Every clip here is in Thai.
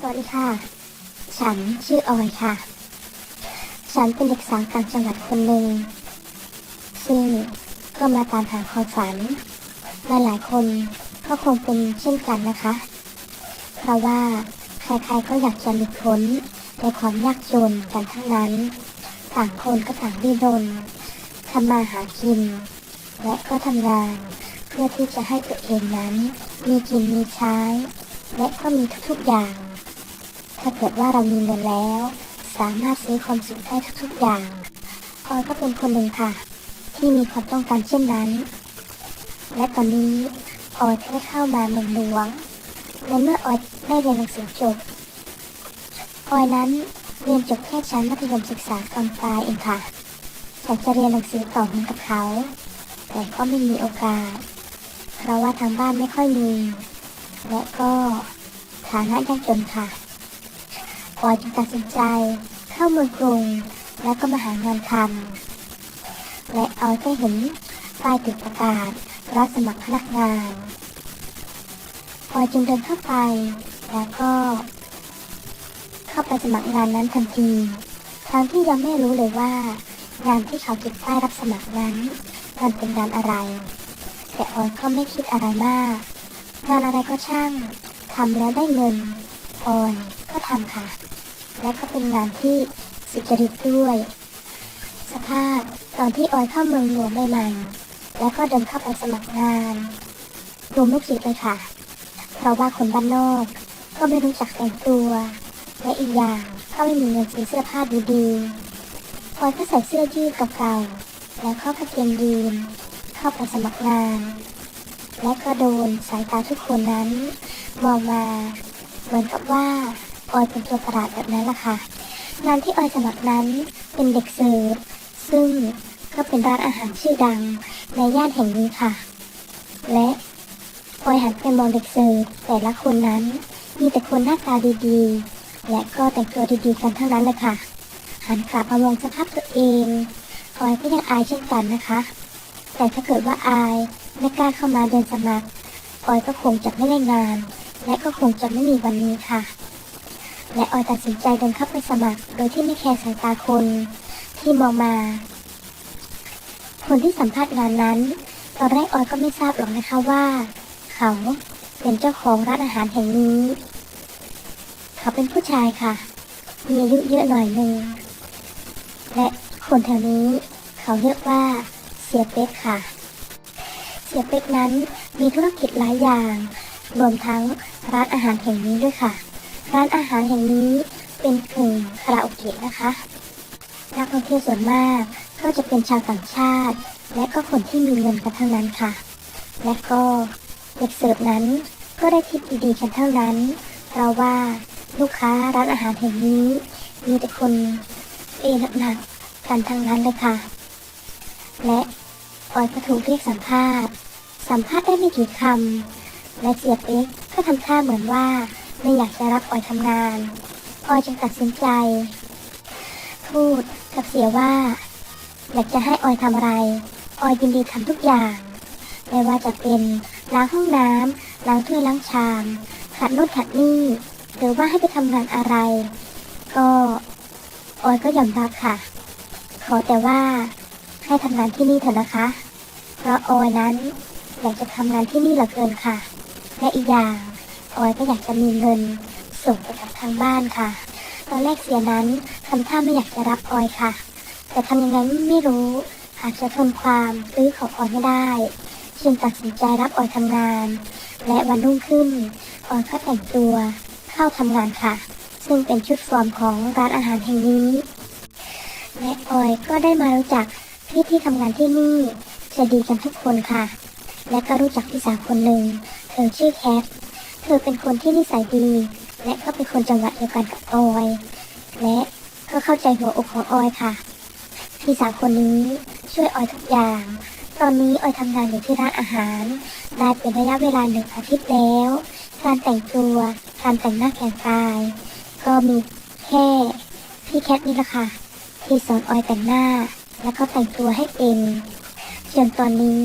สวัสดีค่ะ ฉันชื่อออยค่ะ ฉันเป็นเด็กสาวต่างจังหวัดคนหนึ่งซึ่งก็มาตามหาความฝันและหลายคนก็คงเป็นเช่นกันนะคะ เพราะว่าใครๆก็อยากจะหลุดพ้นในความยากจนกันทั้งนั้น ต่างคนก็ต่างดิ้นรนทำมาหากิน และก็ทำงานเพื่อที่จะให้ตัวเองนั้น มีกินมีใช้ และก็มีทุกๆอย่าง ถ้าเกิดว่าเรามีเงินแล้ว สามารถซื้อความสุขได้ทุกๆอย่างออยก็เป็นคนหนึ่งค่ะ ที่มีความต้องการเช่นนั้น และตอนนี้ออยได้เข้ามาเมืองหลวงและเมื่อออยได้เรียนหนังสือจบออยนั้นเรียนจบแค่ชั้นมัธยมศึกษาตอนปลายเองค่ะอยากจะเรียนหนังสือต่อเหมือนกับเขา แต่ก็ไม่มีโอกาส เพราะว่าทางบ้านไม่ค่อยมี และก็ฐานะยากจนค่ะ ออยจึงตัดสินใจเข้าเมืองกรุงแล้วก็มาหางานทำและออยก็เห็นป้ายติดประกาศรับสมัครพนักงานออยจึงเดินเข้าไป แล้วก็ เข้าไปสมัครงานนั้นทันทีทั้งที่ยังไม่รู้เลยว่างานที่เขาติดป้ายรับสมัครนั้นมันเป็นงานอะไร แต่ออยก็ไม่คิดอะไรมากงานอะไรก็ช่างทำแล้วได้เงินออย ก็ทำค่ะ และก็เป็นงานที่สุจริตด้วย สภาพตอนที่ออยเข้าเมืองหลวงใหม่ๆแล้วก็เดินเข้าไปสมัครงานรวมลูกศิษย์เลยค่ะ เพราะว่าคนบ้านนอก ก็ไม่รู้จักแต่งตัว และอีกอย่างก็ไม่มีเงินซื้อเสื้อผ้าดีๆออยก็ใส่เสื้อยืดเก่าๆแล้วเข้ากางเกงยีนเข้าไปสมัครงานและก็โดนสายตาทุกคนนั้น มองมา เหมือนกับว่า ออยเป็นตัวประหลาดแบบนั้นล่ะค่ะ งานที่ออยสมัครนั้นเป็นเด็กเสิร์ฟซึ่งก็เป็นร้านอาหารชื่อดังในย่านแห่งนี้ค่ะ และออยหันไปมองเด็กเสิร์ฟแต่ละคนนั้น มีแต่คนหน้าตาดีๆ และก็แต่งตัวดีๆกันทั้งนั้นเลยค่ะ หันกลับมามองสภาพตัวเองออยก็ยังอายเช่นกันนะคะ แต่ถ้าเกิดว่าอายไม่กล้าเข้ามาเดินสมัครออยก็คงจะไม่ได้งาน และก็คงจะไม่มีวันนี้ค่ะ และออยตัดสินใจเดินเข้าไปสมัคร โดยที่ไม่แคร์สายตาคนที่มองมา คนที่สัมภาษณ์งานนั้น ตอนแรกออยก็ไม่ทราบหรอกนะคะว่า เขาเป็นเจ้าของร้านอาหารแห่งนี้ เขาเป็นผู้ชายค่ะ มีอายุเยอะหน่อยหนึ่งและคนแถวนี้เขาเรียกว่าเสียเป็กค่ะ เสียเป็กนั้นมีธุรกิจหลายอย่าง รวมทั้งร้านอาหารแห่งนี้ด้วยค่ะ ร้านอาหารแห่งนี้เป็นกึ่งคาราโอเกะนะคะ นักท่องเที่ยวส่วนมากก็จะเป็นชาวต่างชาติ และก็คนที่มีเงินกันทั้งนั้นค่ะ และก็เด็กเสิร์ฟนั้นก็ได้ทิปดีๆกันเท่านั้น เพราะว่าลูกค้าร้านอาหารแห่งนี้ มีแต่คนเอหนักๆกันทั้งนั้นเลยค่ะ และออยก็ถูกเรียกสัมภาษณ์ สัมภาษณ์ได้ไม่กี่คำและเสียบเป๊กก็ทำท่าเหมือนว่า ไม่อยากจะรับออยทำงานออจึงตัดสินใจ พูดกับเสียว่า อยากจะให้ออยทำอะไร ออยยินดีทำทุกอย่าง ไม่ว่าจะเป็นล้างห้องน้ำล้างถ้วยล้างชามขัดนู่นขัดนี่หรือว่าให้ไปทำงานอะไร ก็ออยก็ยอมรับค่ะ ขอแต่ว่าให้ทำงานที่นี่เถอะนะคะ เพราะออยนั้นอยากจะทำงานที่นี่เหลือเกินค่ะ และอีกอย่าง ออยก็อยากจะมีเงิน ส่งไปกับทางบ้านค่ะ ตอนแรกเสียนั้นทำท่าไม่อยากจะรับออยค่ะ แต่ทำยังไงไม่รู้อาจจะทนความตื้อของออยไม่ได้จึงตัดสินใจรับออยทำงาน และวันรุ่งขึ้นออยก็แต่งตัวเข้าทำงานค่ะ ซึ่งเป็นชุดฟอร์มของร้านอาหารแห่งนี้และออยก็ได้มารู้จักพี่ที่ทำงานที่นี่จะดีกันทุกคนค่ะ และก็รู้จักพี่สาวคนหนึ่งเธอชื่อแคท เธอเป็นคนที่นิสัยดี และก็เป็นคนจังหวัดเดียวกันกับออย และก็เข้าใจหัวอกของออยค่ะ พี่สาวคนนี้ช่วยออยทุกอย่าง ตอนนี้ออยทำงานอยู่ที่ร้านอาหารได้เป็นระยะเวลาหนึ่งอาทิตย์แล้ว การแต่งตัว การแต่งหน้าแต่งกาย ก็มีแค่พี่แคทนี่แหละค่ะ ที่สอนออยแต่งหน้า แล้วก็แต่งตัวให้เป็นจนตอนนี้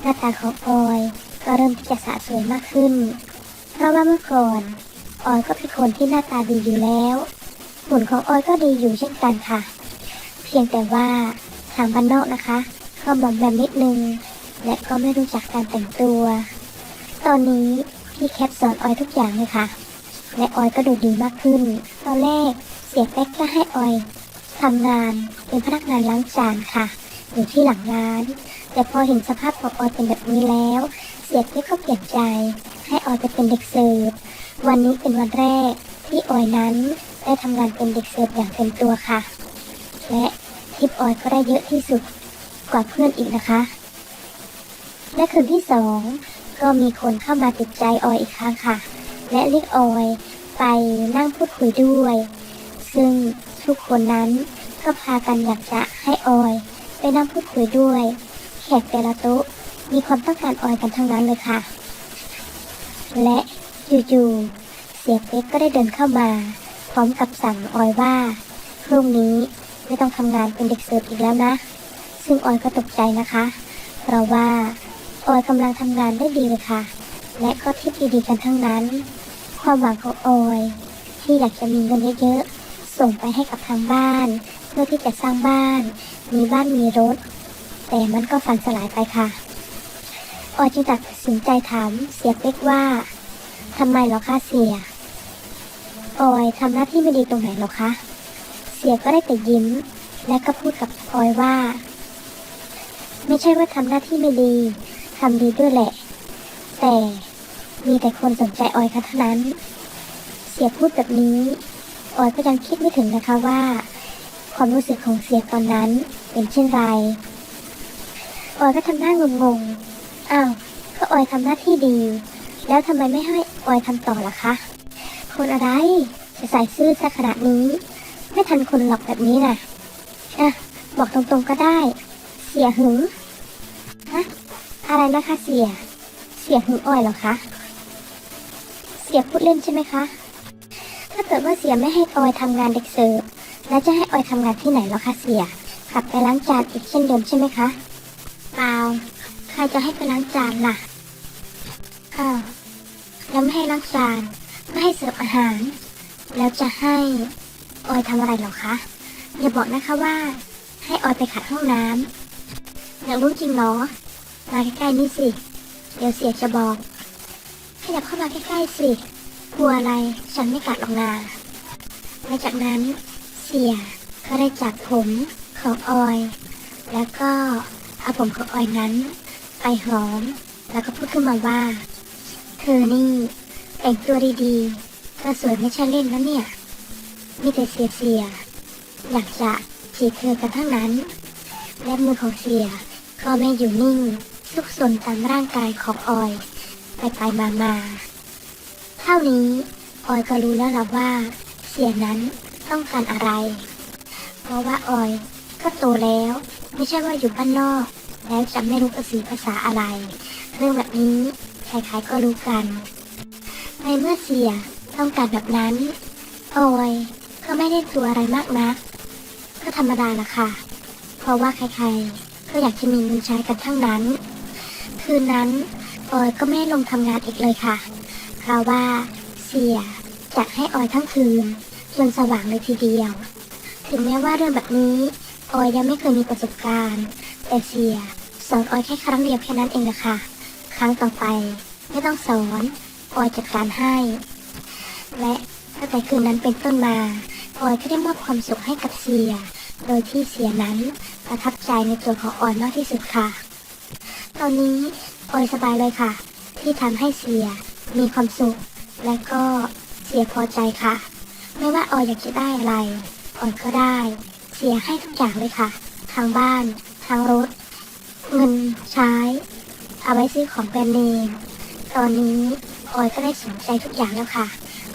หน้าตาของออย ก็เริ่มที่จะสะสวยมากขึ้น ราะว่าเมื่อก่อนออยก็เป็นคนที่หน้าตาดีอยู่แล้วหุ่นของออยก็ดีอยู่เช่นกันค่ะ เพียงแต่ว่าทางบ้านนอกนะคะก็บอมแบมนิดนึง และก็ไม่รู้จักการแต่งตัว ตอนนี้พี่แคปสอนออยทุกอย่างเลยค่ะ และออยก็ดูดีมากขึ้น ตอนแรกเสียเป๊กก็ให้ออยทำงานเป็นพนักงานล้างจานค่ะอยู่ที่หลังร้าน แต่พอเห็นสภาพของออยเป็นแบบนี้แล้ว เสียเป๊กก็เปลี่ยนใจ ให้ออยไปเป็นเด็กเสิร์ฟวันนี้เป็นวันแรกที่ออยนั้นได้ทำงานเป็นเด็กเสิร์ฟอย่างเต็มตัวค่ะ และทิปออยก็ได้เยอะที่สุดกว่าเพื่อนอีกนะคะ และคืนที่สองก็มีคนเข้ามาติดใจออยอีกครั้งค่ะ และเรียกออยไปนั่งพูดคุยด้วย ซึ่งทุกคนนั้นก็พากันอยากจะให้ออย ไปนั่งพูดคุยด้วย แขกแต่ละโต๊ะมีความต้องการออยกันทั้งนั้นเลยค่ะ และอยู่ๆเสียเป๊กก็ได้เดินเข้ามา พร้อมกับสั่งออยว่า พรุ่งนี้ไม่ต้องทำงานเป็นเด็กเสิร์ฟอีกแล้วนะ ซึ่งออยก็ตกใจนะคะ เพราะว่าออยกำลังทำงานได้ดีเลยค่ะ และก็ทิปดีๆกันทั้งนั้น ความหวังของออยที่อยากจะมีเงินเยอะๆส่งไปให้กับทางบ้าน เพื่อที่จะสร้างบ้าน มีบ้านมีรถ แต่มันก็ฝันสลายไปค่ะ ออยจึงตัดสินใจถามเสียเป๊กว่าทำไมหรอคะเสีย ออยทำหน้าที่ไม่ดีตรงไหนหรอคะ เสียก็ได้แต่ยิ้ม และก็พูดกับออยว่า ไม่ใช่ว่าทำหน้าที่ไม่ดีทำดีด้วยแหละ แต่มีแต่คนสนใจออยค่ะเท่านั้น เสียพูดแบบนี้ ออยก็ยังคิดไม่ถึงนะคะว่า ความรู้สึกของเสียตอนนั้นเป็นเช่นไร ออยก็ทำหน้างง อ้าวก็ออยทำหน้าที่ดีแล้วทำไมไม่ให้ออยทำต่อล่ะคะคนอะไรจะใส่ซื่อซะขนาดนี้ ไม่ทันคนหลอกแบบนี้นะอะบอกตรงๆก็ได้ เสียหึงฮะอะไรนะคะเสีย เสียหึงออยเหรอคะเสียพูดเล่นใช่ไหมคะถ้าเกิดว่าเสียไม่ให้ออยทำงานเด็กเสิร์ฟแล้วจะให้ออยทำงานที่ไหนเหรอคะเสียกลับไปล้างจานอีกเช่นเดิมใช่ไหมคะเปล่า รจะให้ไปล้างจานล่ะอ้าวแล้วไม่ให้ล้างจานไม่ให้เสิร์ฟอาหาร แล้วจะให้ออยทำอะไรหรอคะอย่าบอกนะคะว่า ให้ออยไปขัดห้องน้ำอยากรู้จริงเหรอมาใกล้ๆนี่สิ เดี๋ยวเสียจะบอกขยับเข้ามาใกล้ๆสิ กลัวอะไร ฉันไม่กัดหรอกนาและจากนั้นเสียก็ได้จับผมของออย แล้วก็เอาผมของออยนั้น ไปหอม แล้วก็พูดขึ้นมาว่า เธอนี่แต่งตัวดีๆก็สวยไม่ใช่เล่นนะเนี่ย มีแต่เสียเสียๆอยากจะจีบเธอกันทั้งนั้น และมือของเสียก็ไม่อยู่นิ่งซุกซนตามร่างกายของออย ไปไปมามาเท่านี้ออยก็รู้แล้วล่ะว่า เสียนั้นต้องการอะไร เพราะว่าออยก็โตแล้ว ไม่ใช่ว่าอยู่บ้านนอก แล้วจะไม่รู้ภาษีภาษาอะไร เรื่องแบบนี้ใครๆก็รู้กัน ในเมื่อเสียต้องการแบบนั้นออยก็ไม่ได้ตัวอะไรมากนักก็ธรรมดาละค่ะ เพราะว่าใครๆ ก็อยากจะมีเงินใช้กันทั้งนั้น คืนนั้นออยก็ไม่ลงทำงานอีกเลยค่ะ เพราะว่าเสียจะให้ออยทั้งคืนจนสว่างเลยทีเดียว ถึงแม้ว่าเรื่องแบบนี้ออยยังไม่เคยมีประสบการณ์ แต่เสียสอนออยแค่ครั้งเดียวแค่นั้นเองนะคะครั้งต่อไปไม่ต้องสอนออยจัดการให้ และตั้งแต่คืนนั้นเป็นต้นมาออยก็ได้มอบความสุขให้กับเสีย โดยที่เสียนั้นประทับใจในตัวของออยมากที่สุดค่ะ ตอนนี้ออยสบายเลยค่ะ ที่ทำให้เสียมีความสุข และก็เสียพอใจค่ะ ไม่ว่าออยอยากจะได้อะไรออยก็ได้ เสียให้ทุกอย่างเลยค่ะ ทางบ้าน ทางรถเงินใช้ เอาไว้ซื้อของแบรนด์เนมตอนนี้ออยก็ได้สนใจทุกอย่างแล้วค่ะ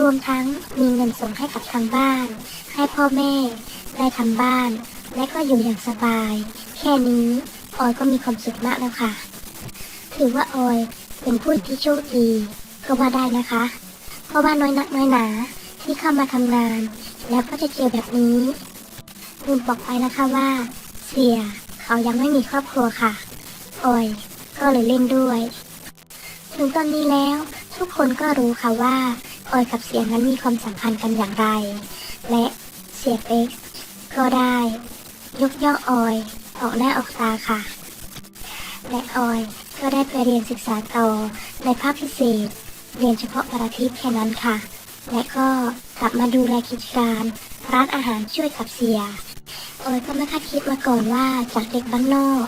รวมทั้งมีเงินส่งให้กับทางบ้าน ให้พ่อแม่ได้ทำบ้าน และก็อยู่อย่างสบาย แค่นี้ออยก็มีความสุขมากแล้วค่ะ ถือว่าออยเป็นผู้ที่โชคดีก็ว่าได้นะคะ เพราะว่าน้อยนักน้อยหนาที่เข้ามาทำงาน แล้วก็จะเจอแบบนี้ลืมบอกไปนะคะว่า เสีย เขายังไม่มีครอบครัวค่ะออยก็เลยเล่นด้วย ถึงตอนนี้แล้ว ทุกคนก็รู้ค่ะว่าออยกับเสียนั้นมีความสัมพันธ์กันอย่างไร และเสียเอ็กก็ได้ ยกย่องออยออกหน้าออกตาค่ะ และออยก็ได้ไปเรียนศึกษาต่อในภาคพิเศษ เรียนเฉพาะวันอาทิตย์แค่นั้นค่ะ และก็กลับมาดูแลกิจการ ร้านอาหารช่วยกับเสีย ออยก็ไม่คาดคิดมาก่อนว่าจากเด็กบ้านนอก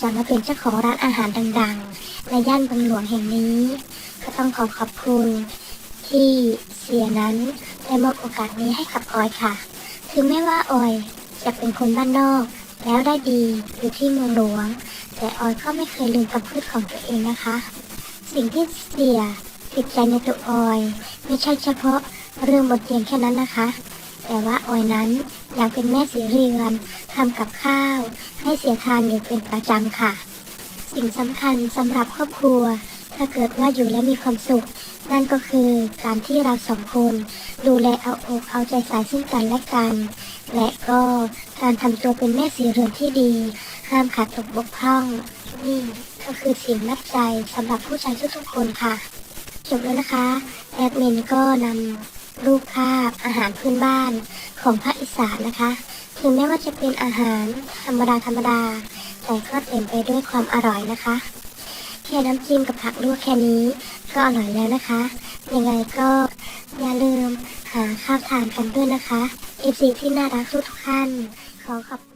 จะมาเป็นเจ้าของร้านอาหารดังๆ ในย่านบางหลวงแห่งนี้ ก็ต้องขอขอบคุณที่เสียนั้นได้มอบโอกาสนี้ให้กับออยค่ะ ถึงแม้ว่าออยจะเป็นคนบ้านนอก แล้วได้ดีอยู่ที่เมืองหลวง แต่ออยก็ไม่เคยลืมคำพูดของตัวเองนะคะ สิ่งที่เสียติดใจในตัวออย ไม่ใช่เฉพาะเรื่องบทเรียนแค่นั้นนะคะ แต่ว่าออยนั้นยังเป็นแม่สีเรือนทำกับข้าว ให้เสียทานอยู่เป็นประจำค่ะ สิ่งสำคัญสำหรับครอบครัว ถ้าเกิดว่าอยู่แล้วมีความสุข นั่นก็คือการที่เราสองคนดูแลเอาอกเอาใจใส่ซึ่งกันและกัน และก็การทำตัวเป็นแม่สีเรือนที่ดี ห้ามขาดตกบกพร่องนี่ก็คือสิ่งนับใจสำหรับผู้ชายทุกๆคนค่ะ จบแล้วนะคะ แอดมินก็นำ รูปภาพอาหารพื้นบ้านของภาคอีสานนะคะ ถึงแม้ว่าจะเป็นอาหารธรรมดาธรรมดา แต่ก็เต็มไปด้วยความอร่อยนะคะ แค่น้ำจิ้มกับผักลวกแค่นี้ก็อร่อยแล้วนะคะ ยังไงก็อย่าลืมหาข้าวทานกันด้วยนะคะเอฟซีที่น่ารักทุกท่านขอขอบคุณ